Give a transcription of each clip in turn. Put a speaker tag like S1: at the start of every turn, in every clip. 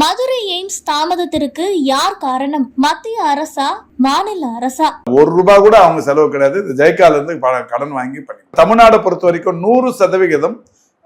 S1: Madurai AIIMS தாமதத்திற்கு யார் காரணம்? மத்திய அரசா மாநில அரசா?
S2: ஒரு ரூபாய் கூட அவங்க செலவு கிடையாது. ஜெய்கால இருந்து கடன் வாங்கி பண்ணி. தமிழ்நாடை பொறுத்த வரைக்கும் நூறு சதவிகிதம்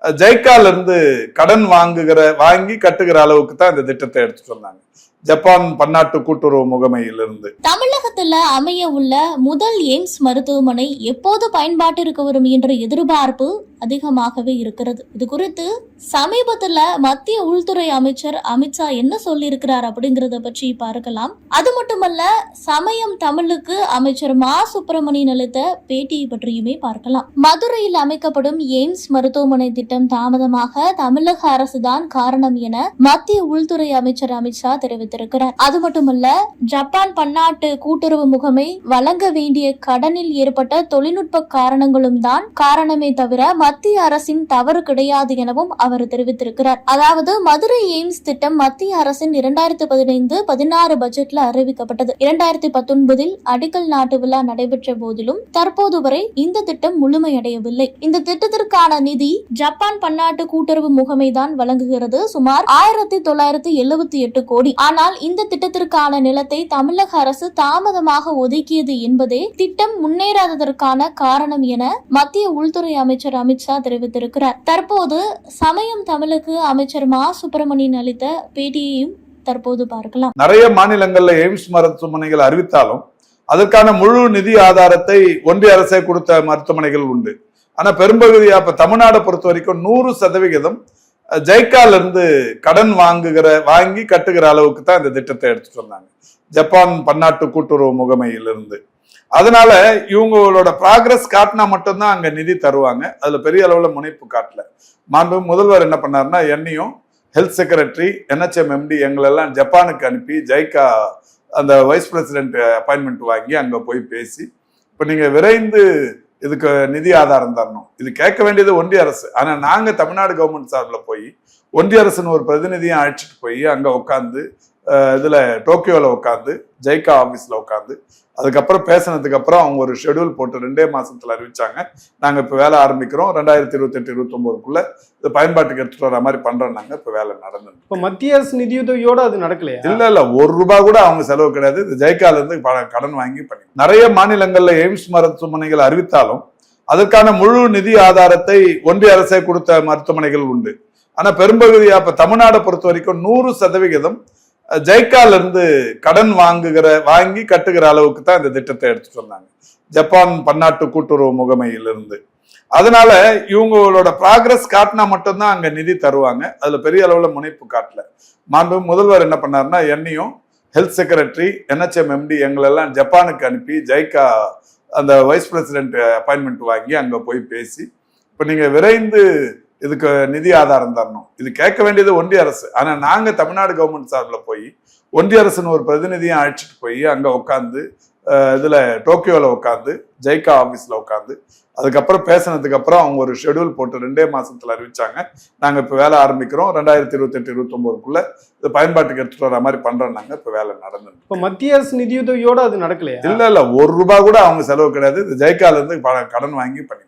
S2: ஜெய்கால இருந்து கடன் வாங்குகிற வாங்கி கட்டுகிற அளவுக்கு தான் இந்த திட்டத்தை எடுத்துட்டு வந்தாங்க ஜப்பான் பன்னாட்டு கூட்டுறவு முகமையிலிருந்து.
S1: தமிழகத்துல அமைய உள்ள முதல் எய்ம்ஸ் மருத்துவமனை எப்போது பயன்பாட்டிற்கு வரும் என்ற எதிர்பார்ப்பு அதிகமாகவே இருக்கிறது. இது குறித்து சமீபத்துல மத்திய உள்துறை அமைச்சர் அமித்ஷா என்ன சொல்லியிருக்கிறார் அப்படிங்கறத பற்றி பார்க்கலாம். அது மட்டுமல்ல சமயம் தமிழுக்கு அமைச்சர் மா. சுப்பிரமணியன் அளித்த பேட்டியை பற்றியுமே பார்க்கலாம். மதுரையில் அமைக்கப்படும் எய்ம்ஸ் மருத்துவமனை திட்டம் தாமதமாக தமிழக அரசுதான் காரணம் என மத்திய உள்துறை அமைச்சர் அமித்ஷா தெரிவித்திருக்கிறார். அது மட்டுமல்ல ஜப்பான் பன்னாட்டு கூட்டுறவு முகமை வழங்க வேண்டிய கடனில் ஏற்பட்ட தொழில்நுட்ப காரணங்களும் தான் காரணமே தவிர மத்திய அரசின் தவறு கிடையாது எனவும் அவர் தெரிவித்திருக்கிறார். அதாவது மதுரை எய்ம்ஸ் திட்டம் மத்திய அரசின் இரண்டாயிரத்தி பதினைந்து பதினாறு பட்ஜெட்ல அறிவிக்கப்பட்டது. இரண்டாயிரத்தி பத்தொன்பதில் அடிக்கல் நாட்டு விழா நடைபெற்ற போதிலும் தற்போது வரை இந்த திட்டம் முழுமையடையவில்லை. இந்த திட்டத்திற்கான நிதி ஜப்பான் பன்னாட்டு கூட்டுறவு முகமை தான் வழங்குகிறது. சுமார் ஆயிரத்தி தொள்ளாயிரத்தி எழுபத்தி எட்டு கோடி. ஆனால் இந்த திட்டத்திற்கான நிலத்தை தமிழக அரசு தாமதமாக ஒதுக்கியது என்பதே திட்டம் முன்னேறாததற்கான காரணம் என மத்திய உள்துறை அமைச்சர் அமித்ஷா தெரிவித்திருக்கிறார். தற்போது சமயம் தமிழுக்கு அமைச்சர் மா. சுப்பிரமணியன் அளித்த பேட்டியையும் தற்போது பார்க்கலாம்.
S2: நிறைய மாநிலங்கள்ல எய்ம்ஸ் மருத்துவமனைகள் அறிவித்தாலும் அதற்கான முழு நிதி ஆதாரத்தை ஒன்றிய அரசே கொடுத்த மருத்துவமனைகள் உண்டு. ஆனா பெரும்பகுதியா இப்ப தமிழ்நாடை பொறுத்த வரைக்கும் நூறு சதவிகிதம் ஜெய்கால இருந்து கடன் வாங்குகிற வாங்கி கட்டுகிற அளவுக்கு தான் இந்த திட்டத்தை எடுத்துட்டு வந்தாங்க. ஜப்பான் பன்னாட்டு கூட்டுறவு முகமையிலிருந்து. அதனால இவங்களோட ப்ராக்ரஸ் காட்டினா மட்டும்தான் அங்க நிதி தருவாங்க. அதுல பெரிய அளவுல முனைப்பு காட்டல. மாண்பு முதல்வர் என்ன பண்ணாருன்னா என்னையும் ஹெல்த் செக்ரட்டரி என்ஹெச்எம் எம்டி எங்களெல்லாம் ஜப்பானுக்கு அனுப்பி ஜைகா அந்த வைஸ் பிரசிடென்ட் அப்பாயின்மெண்ட் வாங்கி அங்க போய் பேசி இப்போ நீங்க விரைந்து இதுக்கு நிதி ஆதாரம் தரணும். இது கேட்க வேண்டியது ஒன்றிய அரசு. ஆனா நாங்க தமிழ்நாடு கவர்மெண்ட் சார்பில் போய் ஒன்றிய அரசுன்னு ஒரு பிரதிநிதியை அழைச்சிட்டு போய் அங்க உட்காந்து இதுல டோக்கியோல உட்காந்து ஜெய்கா ஆபீஸ்ல உட்காந்து அதுக்கப்புறம் பேசினதுக்கு அப்புறம் அவங்க ஒரு ஷெட்யூல் போட்டு ரெண்டே மாசத்துல அறிவிச்சாங்க. நாங்க இப்ப வேலை ஆரம்பிக்கிறோம். ரெண்டாயிரத்தி இருபத்தி எட்டு இருபத்தி ஒன்பதுக்குள்ள இது பயன்பாட்டுக்கு எடுத்துட்டு வர மாதிரி பண்றோம் நாங்க. இப்ப வேலை நடந்தது
S3: இப்ப மத்திய அரசு நிதியுதவியோட அது நடக்கலையா?
S2: இல்ல இல்ல. ஒரு ரூபாய் கூட அவங்க செலவு கிடையாது. இது ஜெய்கால இருந்து ப- கடன் வாங்கி பண்ணி நிறைய மாநிலங்கள்ல எய்ம்ஸ் மருத்துவமனைகள் அறிவித்தாலும் அதற்கான முழு நிதி ஆதாரத்தை ஒன்றிய அரசே கொடுத்த மருத்துவமனைகள் உண்டு. ஆனா பெரும்பகுதியா இப்ப தமிழ்நாடை பொறுத்த வரைக்கும் நூறு சதவிகிதம் ஜெய்கால இருந்து கடன் வாங்குகிற வாங்கி கட்டுகிற அளவுக்கு தான் இந்த திட்டத்தை எடுத்துட்டு வந்தாங்க. ஜப்பான் பன்னாட்டு கூட்டுறவு முகமையிலிருந்து. அதனால இவங்களோட ப்ராக்ரஸ் காட்டினா மட்டும்தான் அங்க நிதி தருவாங்க. அதுல பெரிய அளவுல முனைப்பு காட்டல. மாண்பு முதல்வர் என்ன பண்ணாருன்னா என்னையும் ஹெல்த் செக்ரட்டரி என்ஹெச்எம் எம்டி எங்களெல்லாம் ஜப்பானுக்கு அனுப்பி ஜைகா அந்த வைஸ் பிரசிடென்ட் அப்பாயின்மெண்ட் வாங்கி அங்க போய் பேசி இப்போ நீங்க விரைந்து இதுக்கு நிதி ஆதாரம் தரணும். இது கேட்க வேண்டியது ஒன்றிய அரசு. ஆனா நாங்க தமிழ்நாடு கவர்மெண்ட் சார்பில் போய் ஒன்றிய அரசுன்னு ஒரு பிரதிநிதியை அழைச்சிட்டு போய் அங்க உட்காந்து இதுல டோக்கியோல உட்காந்து ஜெய்கா ஆபீஸ்ல உட்காந்து அதுக்கப்புறம் பேசினதுக்கு அப்புறம் அவங்க ஒரு ஷெட்யூல் போட்டு ரெண்டே மாசத்துல அறிவிச்சாங்க. நாங்க இப்ப வேலை ஆரம்பிக்கிறோம். ரெண்டாயிரத்தி இருபத்தி எட்டு இருபத்தி ஒன்பதுக்குள்ள இது பயன்பாட்டுக்கு எடுத்துட்டு வர மாதிரி பண்றோம் நாங்க. இப்ப வேலை நடந்தது
S3: இப்ப மத்திய அரசு நிதியுதவியோட அது நடக்கலையா?
S2: இல்ல இல்ல. ஒரு ரூபாய் கூட அவங்க செலவு கிடையாது. இது ஜெய்கால இருந்து ப- கடன் வாங்கி பண்ணி